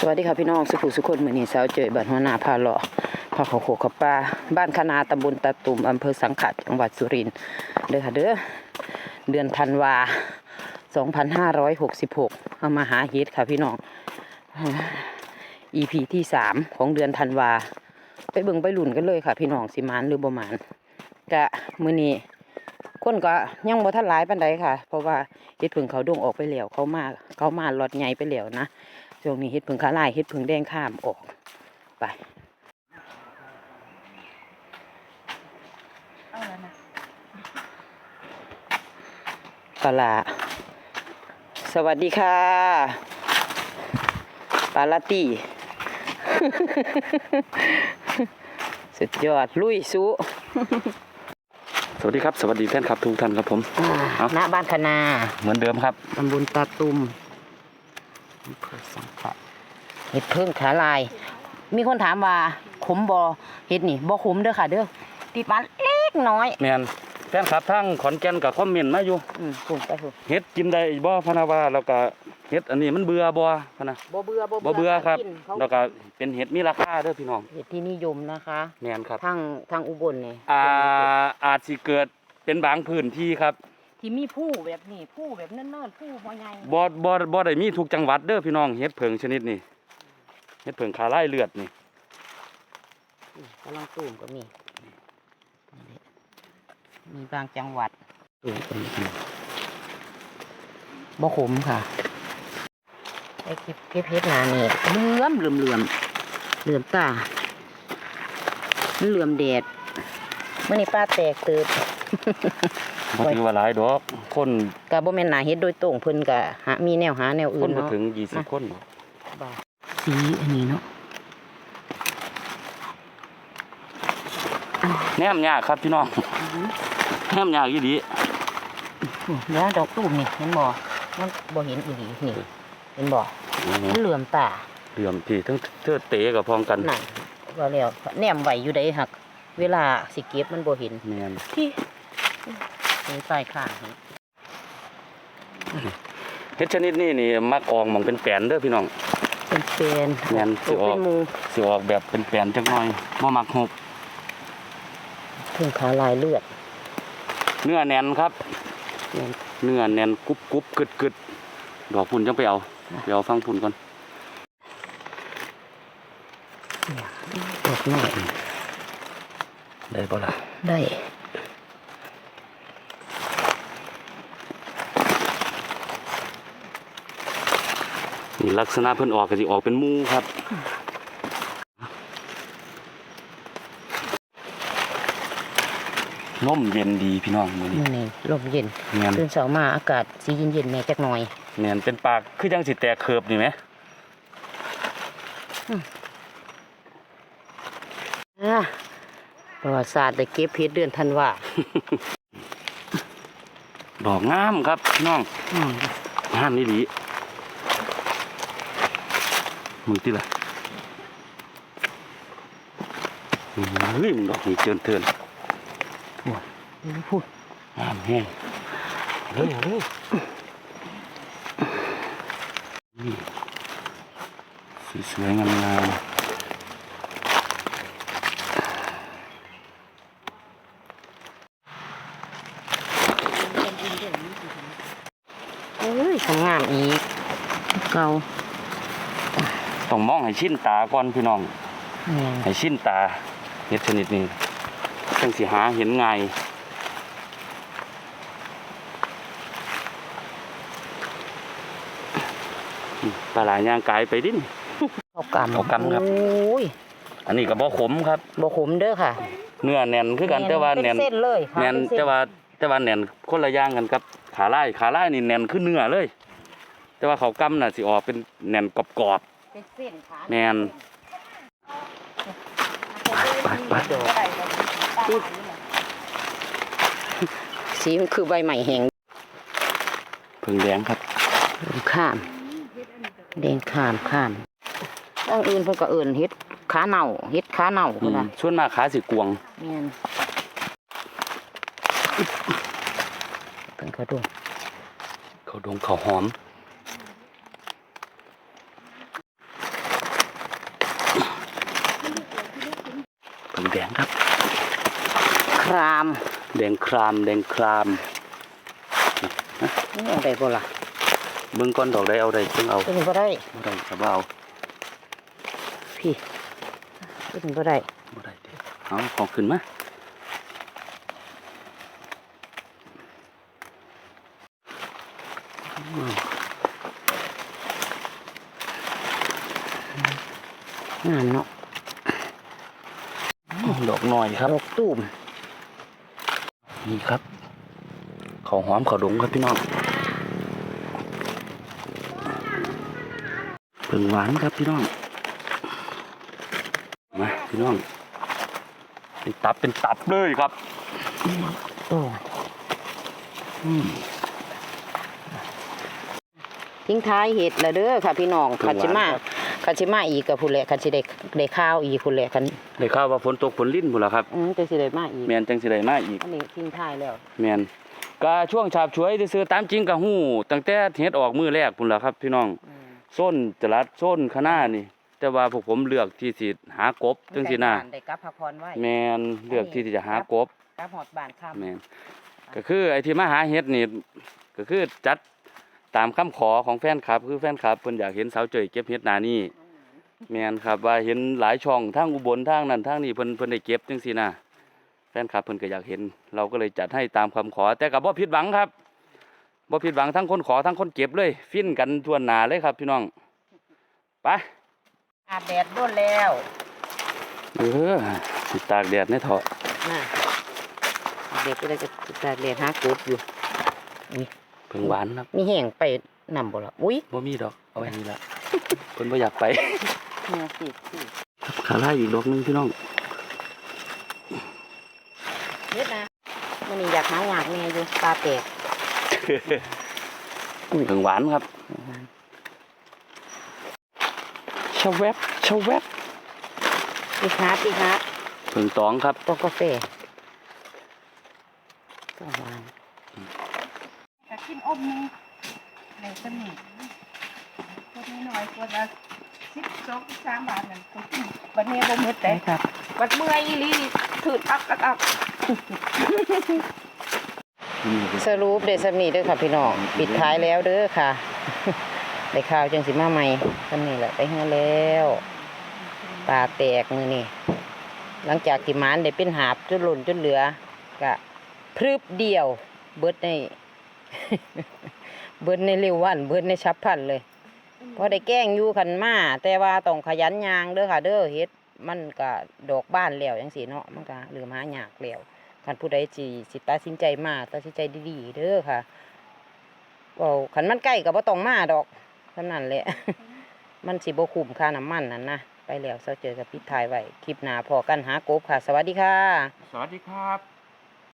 สวัสดีค่ะพี่น้องสุขุสุคนมือนี้สาวเจยบ้านหัวหน้าพาเลาะพาเขาโขกเขาปลาบ้านคณาตำบลตาตุ่มอำเภอสังขะจังหวัดสุรินทร์เด้อค่ะเด้อเดือนธันวา 2566 เอามาหาเฮ็ดค่ะพี่น้อง EP ที่สามของเดือนธันวา ไปเบิ่งไปหลุนกันเลยค่ะ พี่น้องสิมานหรือบ่มานกะมื้อนี้คนก็ยังบ่ทันหลายปานใดค่ะ เพราะว่าเฮ็ดผึ่งเขาดงออกไปแล้วเขามาเขามาลอตใหญ่ไปแล้วนะ ช่วงนี้เฮ็ดผึ่งขาลายเฮ็ดผึ่งแดงข้ามออกไปปลาร้าสวัสดีค่ะ ปลาลาตีสุดยอด ลุยสุสวัสดีครับ สวัสดีแฟนคลับทุกท่านครับผมครับณบ้านคณาเหมือนเดิมครับตำบลตาตุม อำเภอสังขะเห็ดเพิ่งขาลาย มีคนถามว่าขมบอเห็ดนี่บอขมเด้อค่ะ เด้อติดมันเล็กน้อย แมนแฟนคลับทั้งขอนแก่นกับคอมเมนต์มาอยู่อืมขมไปเถอะเฮ็ดกินได้บ่พะนาวาแล้วก็เฮ็ดอันนี้มันเบื่อบ่พะนะบ่เบื่อบ่บ่เบื่อครับกินเขาแล้วก็เป็นเฮ็ดมีราคาเด้อพี่น้องเห็ดที่นิยมนะคะแมนครับทางทางอุบลนี่อ่าอาจสิเกิดเป็นบางพื้นที่ครับ ที่มีผู้แบบนี้ผู้แบบเนิ่นๆผู้บ่ใหญ่บ่บ่บ่ได้มีทุกจังหวัดเด้อพี่น้องเฮ็ดเผิงชนิดนี้เฮ็ดเผิงขาลายเลือดนี่อืมกำลังตูมก็มีนี่มีบางจังหวัดตูมก็มีบ่ขมค่ะไอ้เก็บเก็บเฮ็ดนานี่เหลื่อมเหลื่อมเหลื่อมเหลื่อมตามันเหลื่อมแดดเมื่อนี้ป้าแตกเติบ บ่ถือว่าหลายดอกคนกะบ่แม่นหนาเฮ็ดโดยตรงเพิ่นก็หามีแนวหาแนวคอื่นนบ่เนาะถึง20คนหรอกบ่าสีอันนี้เนาะแนมยากครับพี่น้องแนมยากอีหลีโอ้เดี๋ยวดอกตูมนี่เห็นบ่มันบ่เห็นอีหลีนี่เห็นบ่มันเหลื่อมตาเหลื่อมพี่ทั้งเธอเตะกับพร้องกันนั่นว่าแล้วแนมไหวอยู่ได้หัก เวลาสิเก็บมันบ่เห็นแมนที่ นี่ใต้ข้างนี่เฮ็ดชนิดนี้นี่มักออกหมองเป็นแปลนเด้อพี่น้อง เป็นเป็นแม่นสิตกออกเป็นหมูสิออกแบบเป็นแปลนจักหน่อยบ่มักหกเพิ่งขาลายเลือด เนื้อแน่นครับแม่นเนื้อแน่นกรุบกรุบกึดกึดดอกพุ่นจังไปเอาไปเอาฟังพุ่นก่อนดอกน้อยได้บ่ล่ะได้ นี่ลักษณะเพิ่นออกก็สิออกเป็นหมูครับลมเย็นดีพี่น้องมื้อนี้มื้อนี้ลมเย็นแม่นตื่นเช้ามาอากาศสีเย็นๆแหน่จักหน่อยแม่นเป็นปากคือจังสิแตกเคิบนี่แหมอ่าประวัติศาสตร์ได้เก็บเพชรเดือนธันวาดอกงามครับพี่น้องอืมงามนี่ดี มึงติล่ะเฮ้ยมันดอกนี่เจินเทินพูดงามแห้งเฮ้ยเฮ้ยนี่สวยๆงามๆเอ้ยทำงานอีกเก่า ต้องมองให้ชินตาก่อนพี่น้องแม่นให้ชินตาเห็ดชนิดนี้จังสิหาเห็นง่ายอืมปลาหลายย่างกายไปดินเข้ากำเข้ากำครับโอ้ยอันนี้ก็บ่ขมครับบ่ขมเด้อค่ะ เนื้อแน่นคือกันแต่ว่าเป็แน่นเส้นเลยค่ะแน่นเป็เส้แต่ว่าแต่ว่าแน่นคนละอย่างกันครับ ขาลายขาลายนี่แน่นคือเนื้อเลย แต่ว่าเขาวกำน่ะสิออกเป็นแน่นกรอบ เป็นเส้นขาแม่นไปไปไปสีมันคือใบใหม่แห้งๆเพิ่งแดงครับข้ามแดงข้ามข้ามตั้งอื่นเพิ่นก็เอิ้นเฮ็ดขาเน่าเฮ็ดขาเน่าอืพุ่นมน่ะส่วนมากขาสิกวงแม่นเพิ่นก็ดูเขาดงเขาหอม เพิ่ง แดงครับ คราม แดงคราม แดงครามนี่ยังได้บ่ล่ะเบิ่งก้อนดอกได้เอาได้เพิ่งเอาขึ้นบ่ได้บ่ได้ก็บ่เอาพี่ขึ้นบ่ได้บ่ได้เด้อเอาของขึ้นมางามเนาะ ดอกหน่อยครับดอกตูมนี่ครับข้าวหอมข้าวดงครับพี่น้องเพิ่งหวานครับพี่น้องมาพี่น้องเป็นตับเป็นตับเลยครับโอ้อืมทิ้งท้ายเห็ดแล้วเด้อค่ะพี่น้องเพิ่คังนหวานสิมา ครับคันสิมาอีกกับผู้แหละคันสิได้ได้ข้าวอีกผู้แหละคันได้ข่าวว่าฝนตกฝนลิ้นพุ่นล่ะครับ อืมจะสิได้มาอีกแมนจังสิได้มาอีก อันนี้ทิ้งท้ายแล้ว แมนก็ช่วงฉาบฉวยซื้อๆตามจริงก็ฮู้ตั้งแต่เฮ็ดออกมือแรกพุ่นล่ะครับ พี่น้องอืมส้นจรัดส้นคณะนี่ แต่ว่าพวกผมเลือกที่สิหากบจังสินะได้กลับพักผ่อนไว้แมนเลือกที่จะหากบ กลับหอดบ้านค่ำแมนก็คือไอ้ที่มาหาเฮ็ดนี่ก็คือจัด ตามคำขอของแฟนคลับ คือแฟนคลับเพิ่นอยากเห็นสาวเจยเก็บเฮ็ดหนานี่แมนครับว่าเห็นหลายช่องทางอุบลทางนั้นทางนี้เพิ่นเพิ่นได้เก็บจังซี่นะแฟนคลับเพิ่นก็อยากเห็น เราก็เลยจัดให้ตามคำขอ แต่ก็บ่ผิดหวังครับบ่ผิดหวังทั้งคนขอทั้งคนเก็บเลย ฟินกันทั่วหน้าเลยครับพี่น้องไปอาบแดดโดนแล้วเออสิตากแดดในเถาะน่ะเด็กก็ได้จะตากแดดหากบอยู่ เพิ่งหวานครับมีแห้งไปนำบ่ล่ะอุ้ยบ่มีดอกเอาไว้นี่ละเพิ่นบ่อยากไปเนี่ยสิสิขาล่าอีกดอกหนึงพี่น้องเฮ็ดนะมันนี่อยากหาหยากแม่อยู่ตาแตกเพิ่งหวานครับชะแวบชะแวบอีกฮาร์ดอีกฮาร์ดเพิ่งตองครับตัวกาแฟก็หวาน จะกินอมนึงในสนิทคนน้อยคนละสิบสองสามบาทนั่นก็กินบัดนี้บ่หมดแต่ได้ครับบัดเมื่อยอีหลีถืดอักอักอักสรุปเดสำนีเด้อค่ะพี่น้องปิดท้ายแล้วเด้อค่ะได้ข่าวจังสิมาใหม่สำนีแหละไปเฮือแล้วตาแตกมือนี่หลังจากที่หมานได้เป็นหาบจนหล่นจนเหลือกะพรึบเดียวเบิดใน เบิดในเร็ววัน เบิดในฉับพลันเลยพอได้แกล้งอยู่ขันมาแต่ว่าต้องขยันยางเด้อค่ะ เด้อเฮ็ดมันก็ดอกบ้านแล้วจังสีเนาะมันก็เหลือมาหยากแล้วคันผู้ใดสิสิตัดสินใจมาตัดสินใจดีๆเด้อค่ะเว้าคันมันใกล้ก็บ่ต้องมาดอกเท่านั้นแหละ มันสิบ่คุ้มค่าน้ำมันนั่นนะไปแล้วเซาเจอกับปิดท้ายไว้คลิปหน้าพอกันหากบค่ะ สวัสดีค่ะ สวัสดีครับ